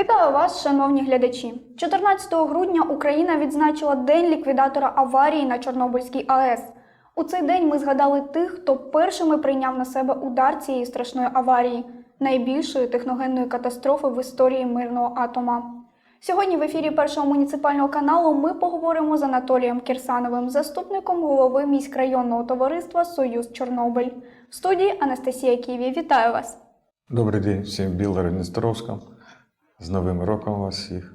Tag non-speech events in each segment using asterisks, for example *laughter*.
Вітаю вас, шановні глядачі. 14 грудня Україна відзначила День ліквідатора аварії на Чорнобильській АЕС. У цей день ми згадали тих, хто першими прийняв на себе удар цієї страшної аварії, найбільшої техногенної катастрофи в історії мирного атома. Сьогодні в ефірі першого муніципального каналу ми поговоримо з Анатолієм Кірсановим, заступником голови міськрайонного товариства Союз Чорнобиль. В студії Анастасія Ківі. Вітаю вас! Добрий день всім Білорі Нестеровська. З Новим роком вас всіх.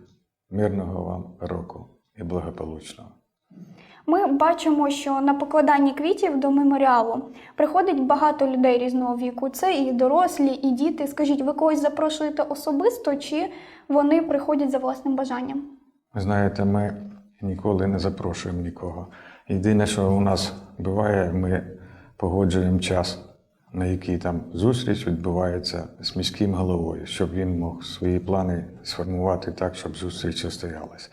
Мирного вам року і благополучного. Ми бачимо, що на покладанні квітів до меморіалу приходить багато людей різного віку. Це і дорослі, і діти. Скажіть, ви когось запрошуєте особисто, чи вони приходять за власним бажанням? Ви знаєте, ми ніколи не запрошуємо нікого. Єдине, що у нас буває, ми погоджуємо час, на який там зустріч відбувається з міським головою, щоб він мог свої плани сформувати так, щоб зустріч состоялась.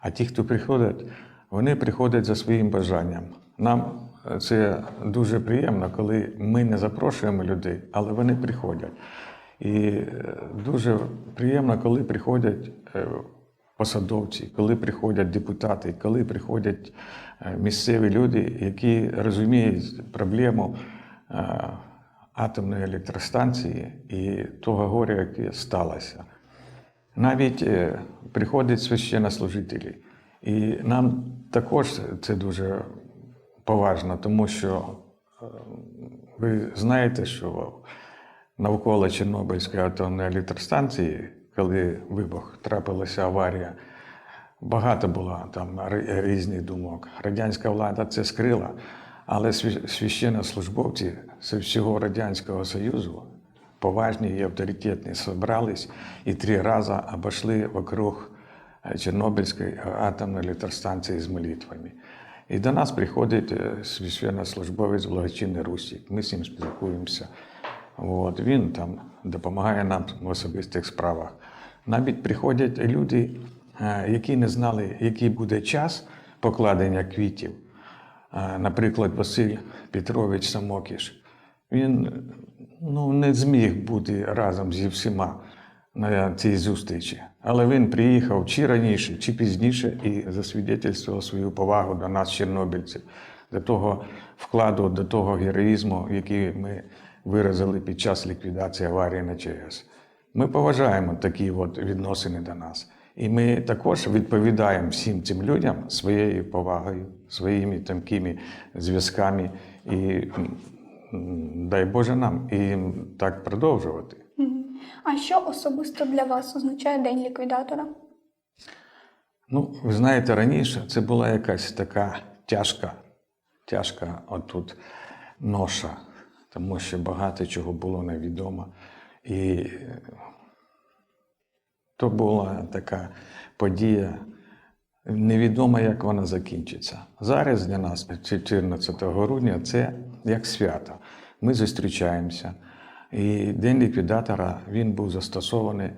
А ті, хто приходять, вони приходять за своїм бажанням. Нам е, це дуже приємно, коли ми не запрошуємо людей, але вони приходять. І е, дуже приємно, коли приходять е, посадовці, коли приходять депутати, коли приходять місцеві люди, які розуміють проблему атомної електростанції і того горя, яке сталося. Навіть е, приходять священнослужителі. І нам також це дуже поважно, тому що е, ви знаєте, що навколо Чорнобильської атомної електростанції, коли вибух трапилася аварія, багато було там різних думок. Радянська влада це скрила, але священнослужбовці з всього Радянського Союзу, поважні і авторитетні, зібрались і три рази обійшли вокруг е, Чорнобильської атомної електростанції з молитвами. І до нас приходить е, священнослужбовець благочинний Русік. Ми з ним спілкуємося. От, він там допомагає нам в особистих справах. Навіть приходять люди, е, які не знали, який буде час покладення квітів. Наприклад, Василь Петрович Самокіш. Він ну, не зміг бути разом зі всіма на цій зустрічі. Але він приїхав чи раніше, чи пізніше і засвідетельствував свою повагу до нас, чорнобильців, до того вкладу, до того героїзму, який ми виразили під час ліквідації аварії на ЧАЕС. Ми поважаємо такі от відносини до нас. І ми також відповідаємо всім цим людям своєю повагою, своїми тонкими зв'язками. І дай Боже нам і так продовжувати. А що особисто для вас означає День ліквідатора? Ну, ви знаєте, раніше це була якась така тяжка, тяжка отут ноша, тому що багато чого було невідомо. І то була така подія, невідомо, як вона закінчиться. Зараз для нас, 14 грудня, це як свято. Ми зустрічаємося. І День ліквідатора він був застосований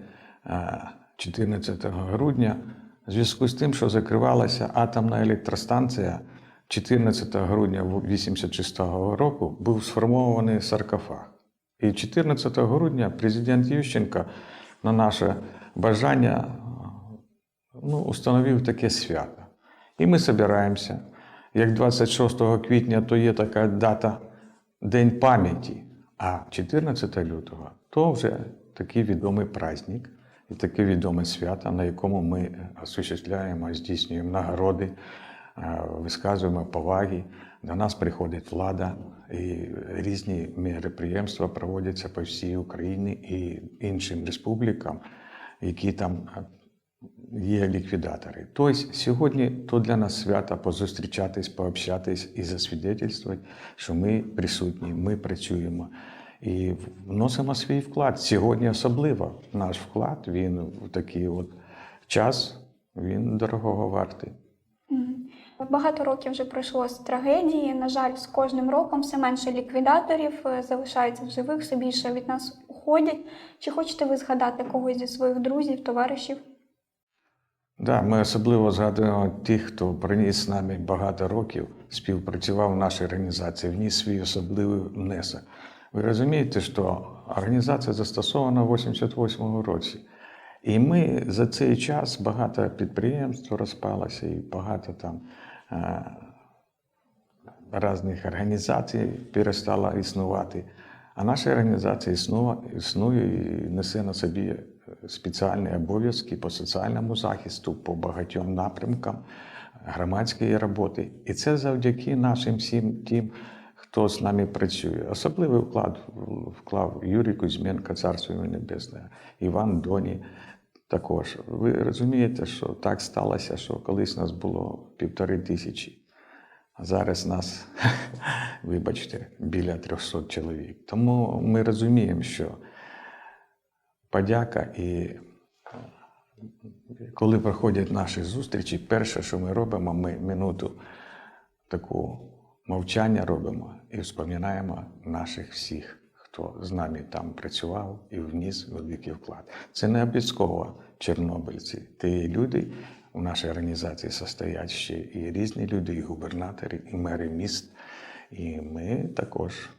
е, 14 грудня в зв'язку з тим, що закривалася атомна електростанція 14 грудня 1986 року був сформований саркофаг. І 14 грудня президент Ющенко на наше бажання ну, установив таке свято. І ми збираємося. Як 26 квітня, то є така дата День пам'яті, а 14 лютого то вже такий відомий праздник і таке відоме свято, на якому ми осуществляємо, здійснюємо нагороди, е, висказуємо поваги. До нас приходить влада, і різні мероприємства проводяться по всій Україні і іншим республікам, які там е, є ліквідатори. Тобто сьогодні то для нас свято позустрічатись, пообщатись і засвідетельствувати, що ми присутні, ми працюємо і вносимо свій вклад. Сьогодні особливо наш вклад, він в такий от час, він дорогого вартий. Багато років вже пройшло з трагедії. На жаль, з кожним роком все менше ліквідаторів е, залишається в живих, все більше від нас уходять. Чи хочете ви згадати когось зі своїх друзів, товаришів? Да, ми особливо згадуємо тих, хто приніс з нами багато років, співпрацював в нашій організації, вніс свій особливий внесок. Ви розумієте, що організація застосована в 88-му році. І ми за цей час багато підприємств розпалося і багато там різних організацій перестало існувати. А наша організація існує, існує і несе на собі е, спеціальні обов'язки по соціальному захисту, по багатьом напрямкам громадської роботи. І це завдяки нашим всім тим, хто з нами працює. Особливий вклад вклав Юрій Кузьменко, царство небесне, Іван Доні. Також ви розумієте, що так сталося, що колись нас було півтори тисячі. А зараз нас, *laughs* вибачте, біля 300 чоловік. Тому ми розуміємо, що подяка і коли проходять наші зустрічі, перше, що ми робимо, ми минуту таку мовчання робимо і вспоминаємо наших всіх, хто з нами там працював і вніс великий вклад. Це не обов'язково чорнобильці. Ті люди у нашій організації состоять ще і різні люди, і губернатори, і мери міст. І ми також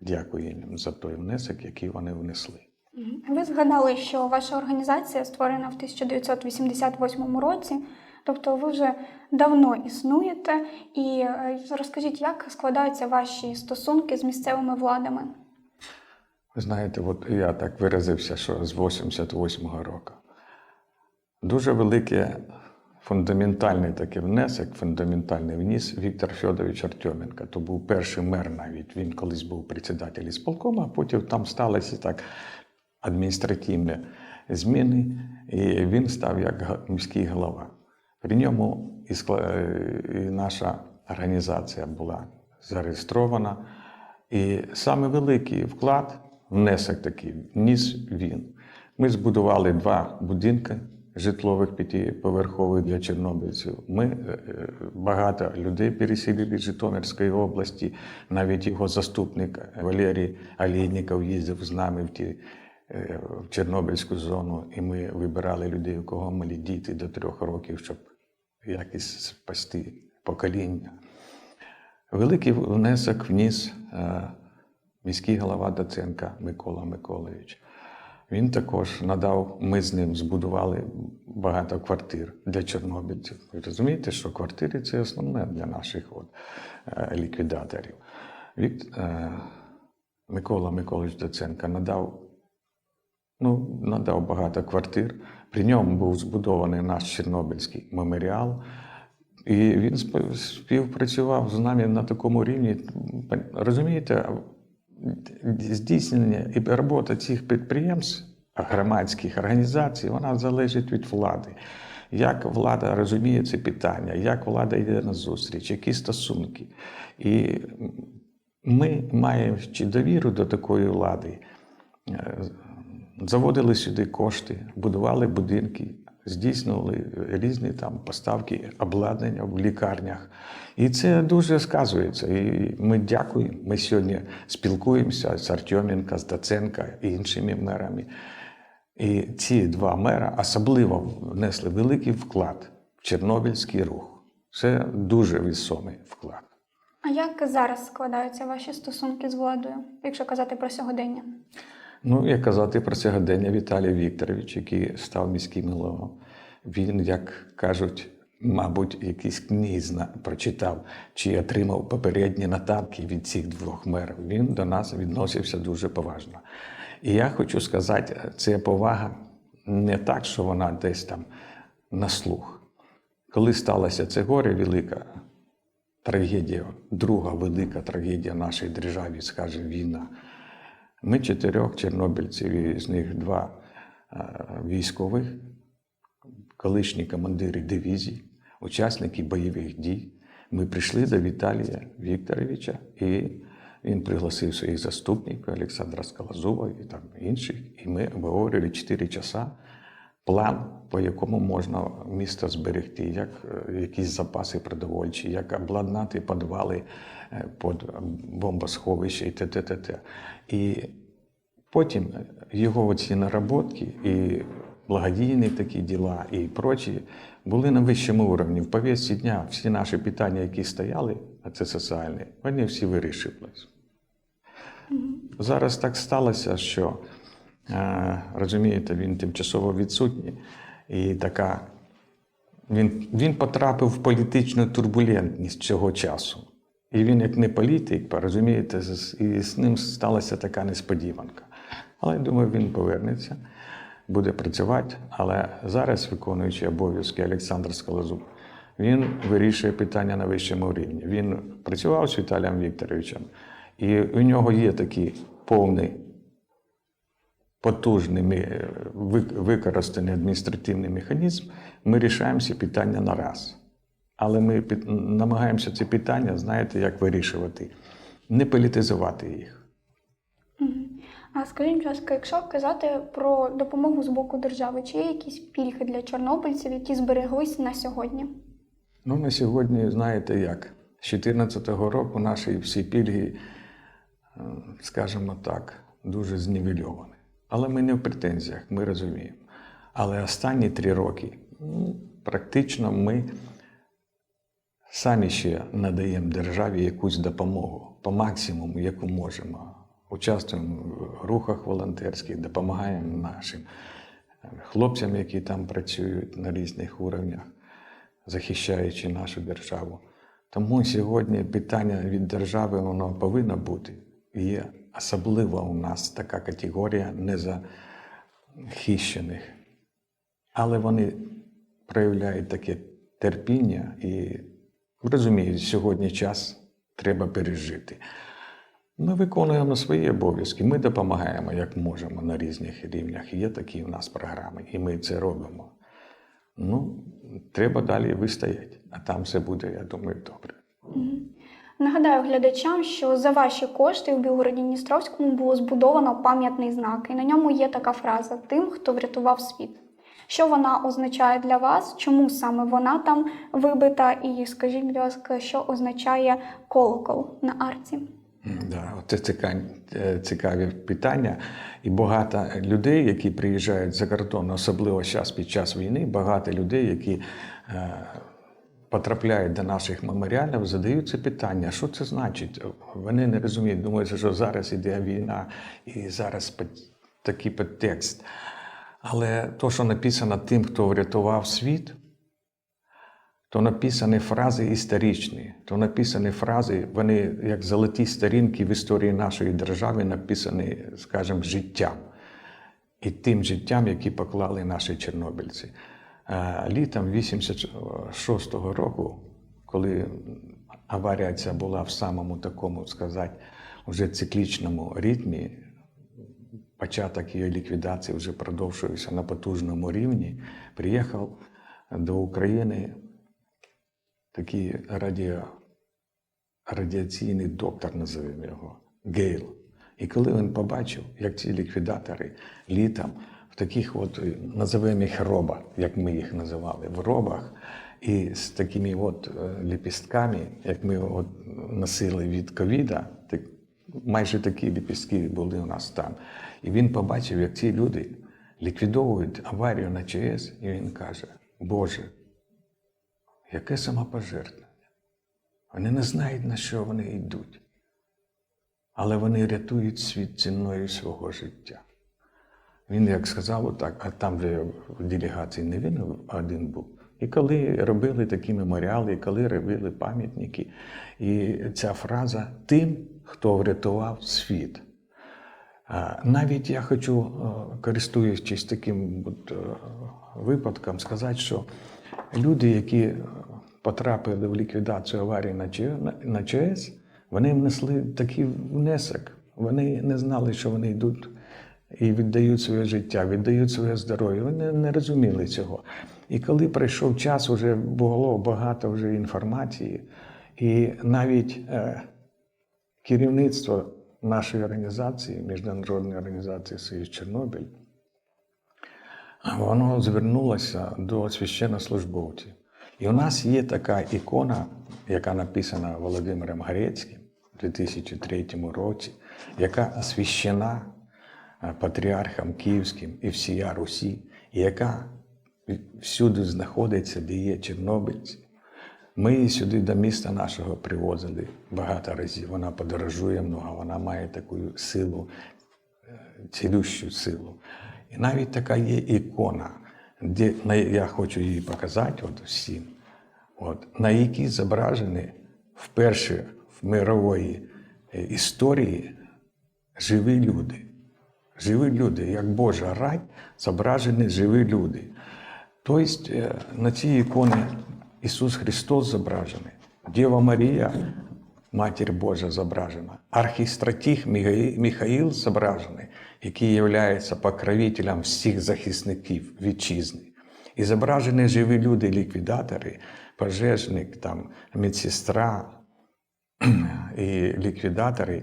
дякуємо їм за той внесок, який вони внесли. Ви згадали, що ваша організація створена в 1988 році, тобто ви вже давно існуєте. І е, розкажіть, як складаються ваші стосунки з місцевими владами? Ви знаєте, от я так виразився, що з 88-го року. Дуже великий фундаментальний такий внесок, фундаментальний вніс Віктор Федорович Артеменко. То був перший мер навіть. Він колись був председатель ісполкома, а потім там сталося так адміністративні зміни, і він став як міський голова. При ньому і, скла- і наша організація була зареєстрована. І саме великий вклад, внесок такий, вніс він. Ми збудували два будинки житлових п'ятиповерхових для чорнобильців. Ми е, е, багато людей переселили з Житомирської області. Навіть його заступник Валерій Олійніков їздив з нами в ті. Е, В Чорнобильську зону, і ми вибирали людей, у кого малі діти до трьох років, щоб якось спасти покоління. Великий внесок вніс е, міський голова Доценка Микола Миколаївич. Він також надав, ми з ним збудували багато квартир для чорнобильців. Ви розумієте, що квартири це основне для наших от, е, ліквідаторів. Вік, е, Микола Миколаївич Доценка надав, ну, надав багато квартир. При ньому був збудований наш Чорнобильський меморіал. І він співпрацював з нами на такому рівні. Розумієте, здійснення і робота цих підприємств, громадських організацій, вона залежить від влади. Як влада розуміє це питання, як влада йде на зустріч, які стосунки. І ми, маючи довіру до такої влади, е, заводили сюди кошти, будували будинки, здійснювали різні там поставки обладнання в лікарнях. І це дуже сказується. І ми дякуємо. Ми сьогодні спілкуємося з Артеменка, з Даценка і іншими мерами. І ці два мера особливо внесли великий вклад в Чорнобильський рух. Це дуже вісомий вклад. А як зараз складаються ваші стосунки з владою, якщо казати про сьогодення? Ну, як казати про сьогодення Віталій Вікторович, який став міським головою. Він, як кажуть, мабуть, якісь книги прочитав чи отримав попередні нотатки від цих двох мерів. Він до нас відносився дуже поважно. І я хочу сказати, це повага не так, що вона десь там на слух. Коли сталося це горе велика трагедія, друга велика трагедія нашої держави, скажімо, війна. Ми чотирьох чорнобильців, і з них два е, військових, колишні командири дивізій, учасники бойових дій. Ми прийшли до Віталія Вікторовича, і він пригласив своїх заступників Олександра Скалазова і там інших. І ми обговорювали 4 часа план, по якому можна місто зберегти, як е, якісь запаси продовольчі, як обладнати підвали е, під бомбосховище і т.т. І потім його оці наработки і благодійні такі діла і прочі були на вищому уровні. В повістці дня всі наші питання, які стояли, а це соціальні, вони всі вирішились. Зараз так сталося, що Розумієте, він тимчасово відсутній. І така він, він потрапив в політичну турбулентність цього часу. І він, як не політик, розумієте, і з ним сталася така несподіванка. Але я думаю, він повернеться, буде працювати. Але зараз, виконуючи обов'язки Олександр Скалозуб, він вирішує питання на вищому рівні. Він працював з Віталієм Вікторовичем, і у нього є такий повний потужний використаний адміністративний механізм, ми рішаємо ці питання на раз. Але ми намагаємося ці питання, знаєте, як вирішувати, не політизувати їх. А скажіть, будь ласка, якщо казати про допомогу з боку держави, чи є якісь пільги для чорнобильців, які збереглись на сьогодні? Ну, на сьогодні, знаєте як, з 2014 року наші всі пільги, е, скажімо так, дуже знівельовані. Але ми не в претензіях, ми розуміємо. Але останні три роки ну, практично ми самі ще надаємо державі якусь допомогу по максимуму, яку можемо. Участвуємо в рухах волонтерських, допомагаємо нашим е, хлопцям, які там працюють на різних уровнях захищаючи нашу державу. Тому сьогодні питання від держави воно повинно бути. Є особлива у нас така категорія незахищених. Але вони проявляють таке терпіння і розуміють, сьогодні час треба пережити. Ми виконуємо свої обов'язки, ми допомагаємо як можемо на різних рівнях. Є такі у нас програми, і ми це робимо. Ну, треба далі вистояти, а там все буде, я думаю, добре. Нагадаю глядачам, що за ваші кошти у Білгороді Дністровському було збудовано пам'ятний знак, і на ньому є така фраза Тим, хто врятував світ. Що вона означає для вас? Чому саме вона там вибита? І скажіть, будь ласка, що означає колокол на арці? Да, це цікаві, е, питання. І багато людей, які приїжджають за кордон, особливо зараз під час війни, багато людей, які е, потрапляють до наших меморіалів, задають це питання, що це значить. Вони не розуміють, думають, що зараз іде війна і зараз такий підтекст. Але то, що написано тим, хто врятував світ, то написані фрази історичні, то написані фрази, вони як золоті сторінки в історії нашої держави, написані, скажімо, життям. І тим життям, які поклали наші чорнобильці. Літом 86-го року, коли аварія ця була в самому такому, сказати, вже циклічному ритмі, початок її ліквідації вже продовжується на потужному рівні, приїхав до України такий радіо, радіаційний доктор, називаємо його, Гейл. І коли він побачив, як ці ліквідатори літом таких от, е, називаємо їх роба, як ми їх називали, в робах, і з такими от е, ліпістками, як ми от носили від ковіда, так, майже такі ліпістки були у нас там. І він побачив, як ці люди ліквідовують аварію на ЧАЕС, і він каже: Боже, яке самопожертвування? Вони не знають, на що вони йдуть. Але вони рятують світ ціною свого життя. Він як сказав, отак, а там же в делегації не він один був. І коли робили такі меморіали, і коли робили пам'ятники, і ця фраза тим, хто врятував світ. Навіть я хочу, е, користуючись таким от, е, випадком, сказати, що люди, які е, потрапили в ліквідацію аварії на Ч- на- на ЧАЕС, вони внесли такий внесок. Вони не знали, що вони йдуть і віддають своє життя, віддають своє здоров'я. Вони не розуміли цього. І коли прийшов час, вже було багато вже інформації, і навіть е, керівництво нашої організації, Міжнародної організації Союз Чорнобиль, воно звернулося до священнослужбовців. І у нас є така ікона, яка написана Володимиром Грецьким у 2003 році, яка освящена е, патріархом Київським і всія Русі, яка всюди знаходиться, де є чорнобильці. Ми її сюди до міста нашого привозили багато разів. Вона подорожує много, вона має таку силу е, цілющу силу. І навіть така є ікона, де я хочу її показати от всім, от, на якій зображені вперше в мирової е, історії живі люди. Живі люди, як Божа рай, зображені живі люди. Тобто е, на цій іконі Ісус Христос зображений, Діва Марія, Матір Божа зображена, архістратіг Міхаїл зображений, який є покровителем всіх захисників вітчизни. І зображені живі люди, ліквідатори, пожежник, там, медсестра, і ліквідатори,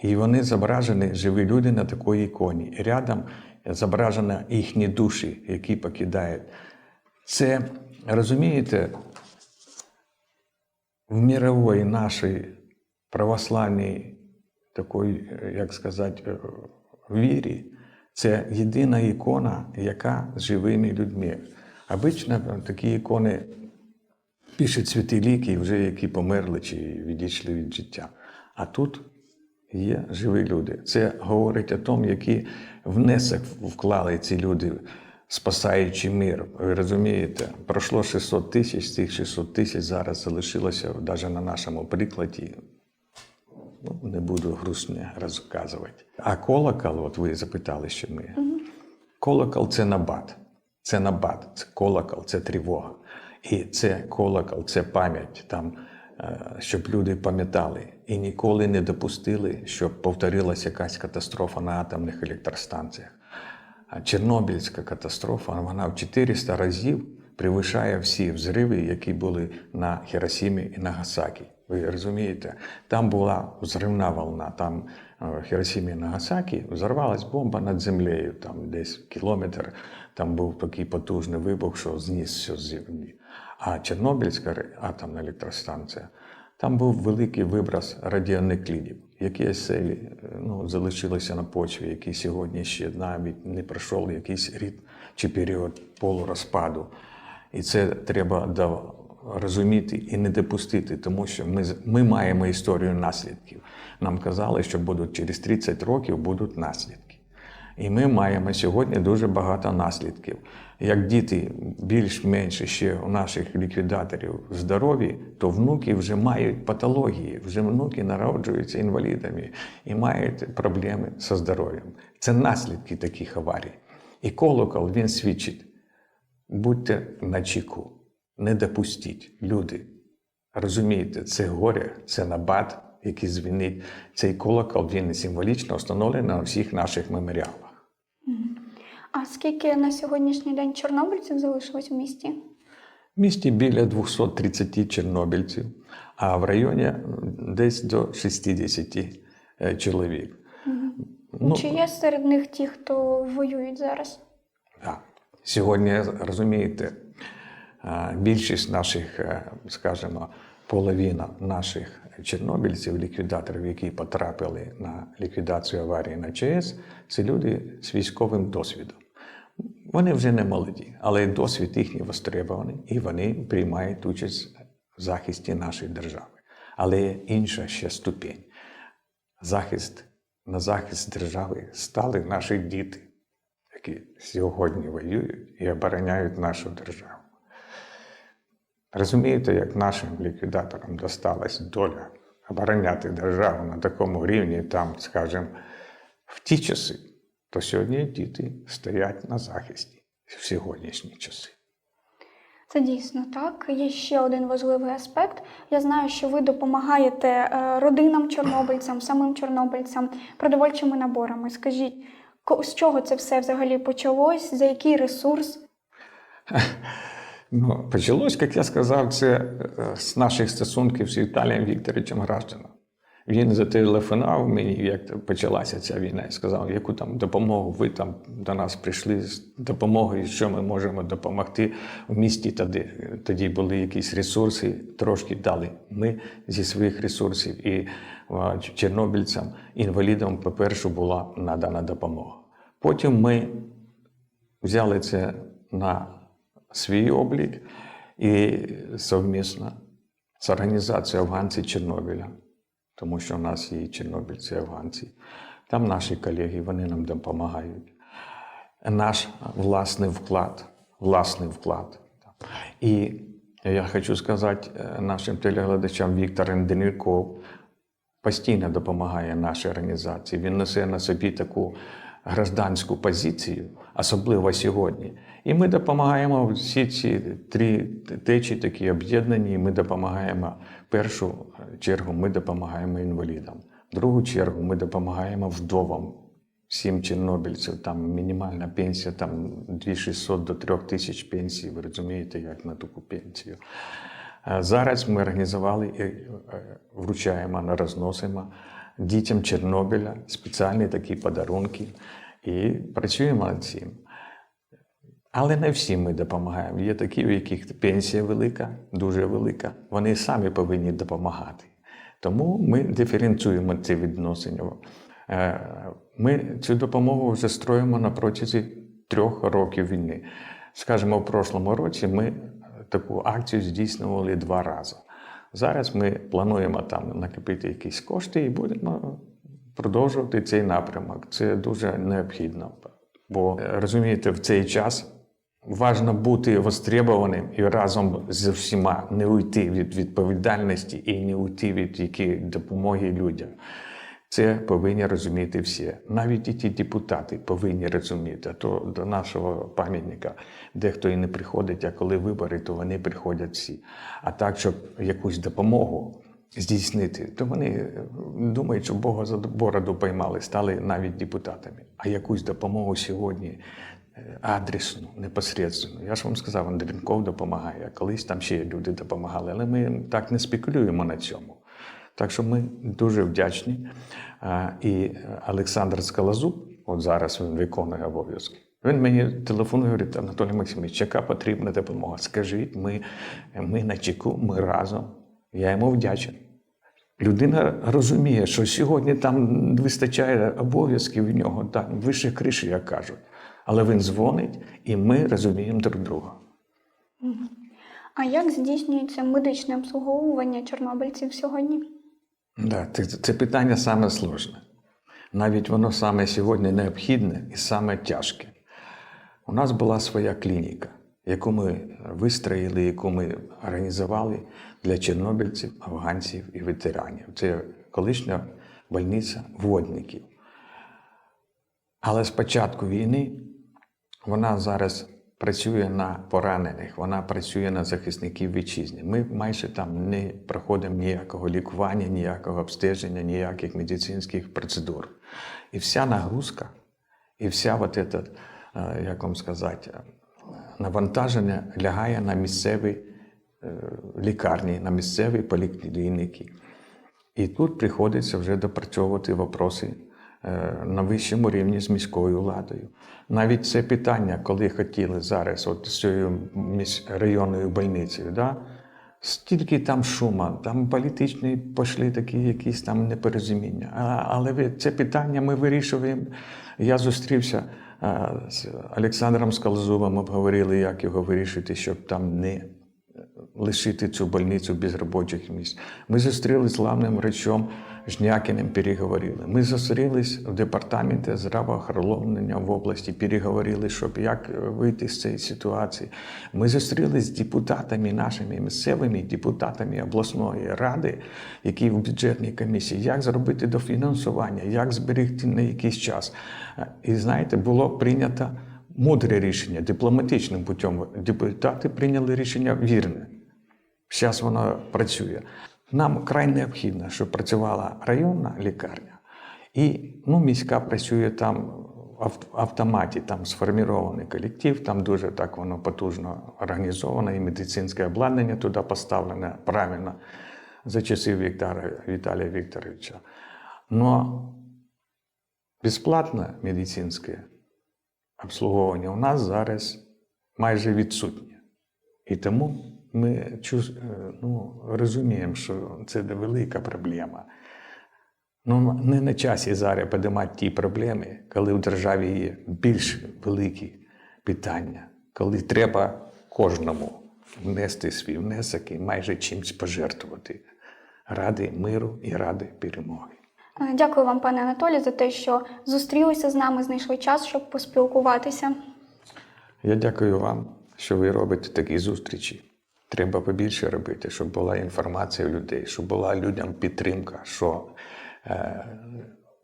і вони зображені живі люди на такій іконі. Рядом зображені їхні душі, які покидають. Це, розумієте, в мировій нашій православній такої, як сказати, е, вірі, це єдина ікона, яка з живими людьми. Обично такі ікони пишуть святі ліки, вже які померли чи відійшли від життя. А тут є живі люди. Це говорить о тому, який внесок вклали ці люди, спасаючи мир. Ви розумієте, пройшло 600 тисяч, цих 600 тисяч зараз залишилося навіть на нашому прикладі. Ну, не буду грустне розказувати. А колокол, от ви запитали, що ми. Колокол це набат. Це набат, це колокол, це тривога. І це колокол, це пам'ять, там, щоб люди пам'ятали і ніколи не допустили, щоб повторилася якась катастрофа на атомних електростанціях. Чорнобильська катастрофа, вона в 400 разів перевищає всі взриви, які були на Хіросімі і Нагасакі. Ви розумієте, там була взривна волна. Там е, в Хіросімі і Нагасакі взорвалась бомба над землею, там десь кілометр. Там був такий потужний вибух, що зніс все з землі. А Чорнобильська атомна електростанція, там був великий виброс радіонуклідів, які селі е, ну, залишилися на почві, які сьогодні ще навіть не пройшов якийсь рід чи період полурозпаду. І це треба розуміти і не допустити, тому що ми, ми маємо історію наслідків. Нам казали, що будуть через 30 років будуть наслідки. І ми маємо сьогодні дуже багато наслідків. Як діти більш-менш ще у наших ліквідаторів здорові, то внуки вже мають патології, вже внуки народжуються інвалідами і мають проблеми зі здоров'ям. Це наслідки таких аварій. І колокол він свідчить: будьте на чеку, не допустіть, люди. Розумієте, це горе, це набат, який звінить. Цей колокол він символічно встановлений на всіх наших меморіалах. А скільки на сьогоднішній день чорнобильців залишилось в місті? В місті біля 230 чорнобильців, а в районі десь до 60 е, чоловік. Ну, Чи є серед них ті, хто воюють зараз? Так. Сьогодні, розумієте, е, більшість наших, е, скажімо, половина наших чорнобильців, ліквідаторів, які потрапили на ліквідацію аварії на ЧАЕС, це люди з військовим досвідом. Вони вже не молоді, але досвід їхній востребований, і вони приймають участь в захисті нашої держави. Але є інша ще ступінь. Захист на захист держави стали наші діти, які сьогодні воюють і обороняють нашу державу. Розумієте, як нашим ліквідаторам досталась доля обороняти державу на такому рівні, там, скажімо, в ті часи, то сьогодні діти стоять на захисті в сьогоднішні часи. Це дійсно так. Є ще один важливий аспект. Я знаю, що ви допомагаєте е, родинам чорнобильцям, самим чорнобильцям, продовольчими наборами. Скажіть, з чого це все взагалі почалось? За який ресурс? *laughs* Ну, почалось, як я сказав, це е, з наших стосунків з Віталієм Вікторовичем Гражданом. Він зателефонував мені, як почалася ця війна, і сказав, яку там допомогу ви там до нас прийшли з допомогою, що ми можемо допомогти в місті. Тоді, тоді були якісь ресурси, трошки дали ми зі своїх ресурсів. І чорнобильцям, інвалідам, по-перше, була надана допомога. Потім ми взяли це на свій облік і совмісно з організацією афганці Чорнобиля, тому що в нас є чорнобильці, афганці. Там наші колеги, вони нам допомагають. Наш власний вклад, власний вклад. І я хочу сказати е, нашим телеглядачам Віктор Енденюков постійно допомагає нашій організації. Він несе на собі таку гражданську позицію, особливо сьогодні. І ми допомагаємо всі ці три течі такі об'єднані. Ми допомагаємо першу чергу, ми допомагаємо інвалідам. Другу чергу ми допомагаємо вдовам. Всім чорнобильців, там мінімальна пенсія, там 2600 до 3000 пенсій, ви розумієте, як на таку пенсію. Зараз ми організували і е, вручаємо, розносимо дітям Чорнобиля спеціальні такі подарунки і працюємо над цим. Але не всім ми допомагаємо. Є такі, у яких пенсія велика, дуже велика. Вони самі повинні допомагати. Тому ми диференціюємо ці відносини. Е, Ми цю допомогу вже строїмо на протязі трьох років війни. Скажімо, в прошлому році ми таку акцію здійснювали два рази. Зараз ми плануємо там накопити якісь кошти і будемо продовжувати цей напрямок. Це дуже необхідно. Бо е, розумієте, в цей час важно бути востребованим і разом з всіма не уйти від відповідальності і не уйти від якої допомоги людям. Це повинні розуміти всі. Навіть і ті депутати повинні розуміти. А то до нашого пам'ятника дехто і не приходить, а коли вибори, то вони приходять всі. А так, щоб якусь допомогу здійснити, то вони е, думають, що Бога за бороду поймали, стали навіть депутатами. А якусь допомогу сьогодні адресну, непосередньо. Я ж вам сказав, Андрінков допомагає, колись там ще люди допомагали, але ми так не спекулюємо на цьому. Так що ми дуже вдячні. І Олександр Скалазуб, от зараз він виконує обов'язки. Він мені телефонує, говорить, Анатолій Максимович, яка потрібна допомога? Скажіть, ми, ми на чеку, ми разом. Я йому вдячен. Людина розуміє, що сьогодні там вистачає обов'язків у нього, там вище криші, як кажуть. Але він дзвонить, і ми розуміємо друг друга. А як здійснюється медичне обслуговування чорнобильців сьогодні? Да, це, це питання саме сложне. Навіть воно саме сьогодні необхідне і саме тяжке. У нас була своя клініка, яку ми вистроїли, яку ми організували для чорнобильців, афганців і ветеранів. Це колишня больниця водників. Але з початку війни вона зараз працює на поранених, вона працює на захисників вітчизни. Ми майже там не проходимо ніякого лікування, ніякого обстеження, ніяких медицинських процедур. І вся нагрузка, і вся от ета, е, як вам сказати, навантаження лягає на місцеві е, лікарні, на місцеві поліклініки. І тут приходиться вже допрацьовувати вопроси на вищому рівні з міською владою. Навіть це питання, коли хотіли зараз, от з цією районною больницею, да? стільки там шума, там політичні пішли такі якісь там непорозуміння. Але це питання ми вирішуємо. Я зустрівся е, з Олександром Скалзубом, обговорили, як його вирішити, щоб там не лишити цю больницю без робочих місць. Ми зустрілися з главним врачом Жнякіним, переговорили. Ми зустрілись в департаменті здравоохоронення в області, переговорили, щоб як вийти з цієї ситуації. Ми зустрілись з депутатами нашими місцевими, депутатами обласної ради, які в бюджетній комісії, як зробити дофінансування, як зберегти на якийсь час. І знаєте, було прийнято мудре рішення дипломатичним путем. Депутати прийняли рішення вірне. Зараз воно працює. Нам край необхідно, щоб працювала районна лікарня, і ну, міська працює там в автоматі, там сформований колектив, там дуже так воно потужно організовано, і медицинське обладнання туди поставлене правильно за часів Віктора, Віталія Вікторовича. Но безплатне медицинське обслуговування у нас зараз майже відсутнє. І тому ми е, ну, розуміємо, що це велика проблема. Ну, не на часі зараз підіймати ті проблеми, коли в державі є більш великі питання, коли треба кожному внести свій внесок і майже чимось пожертвувати ради миру і ради перемоги. Е, Дякую вам, пане Анатолій, за те, що зустрілися з нами, знайшли час, щоб поспілкуватися. Я дякую вам, що ви робите такі зустрічі. Треба побільше робити, щоб була інформація у людей, щоб була людям підтримка, що е,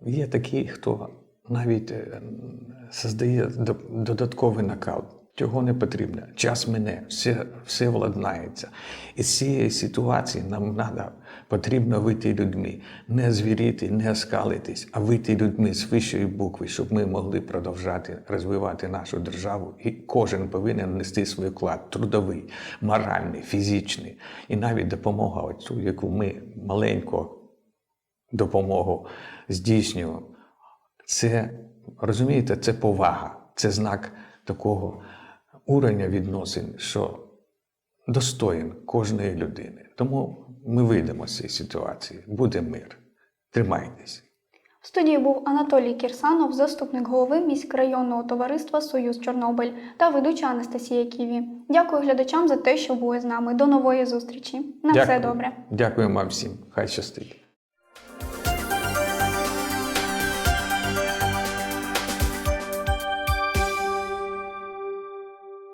є такі, хто навіть е, создає додатковий накал. Цього не потрібно. Час мине, все, все владнається. І з цієї ситуації нам треба, потрібно вийти людьми, не звіріти, не оскалитись, а вийти людьми з вищої букви, щоб ми могли продовжати розвивати нашу державу. І кожен повинен нести свій вклад трудовий, моральний, фізичний. І навіть допомога, оцю, яку ми маленько допомогу здійснюємо. Це розумієте, це повага, це знак такого уровня відносин, що достоїн кожної людини. Тому ми вийдемо з цієї ситуації, буде мир. Тримайтесь. В студії був Анатолій Кірсанов, заступник голови міськрайонного товариства Союз Чорнобиль та ведуча Анастасія Ківі. Дякую глядачам за те, що були з нами. До нової зустрічі. На все добре. Дякую вам всім. Хай щастить.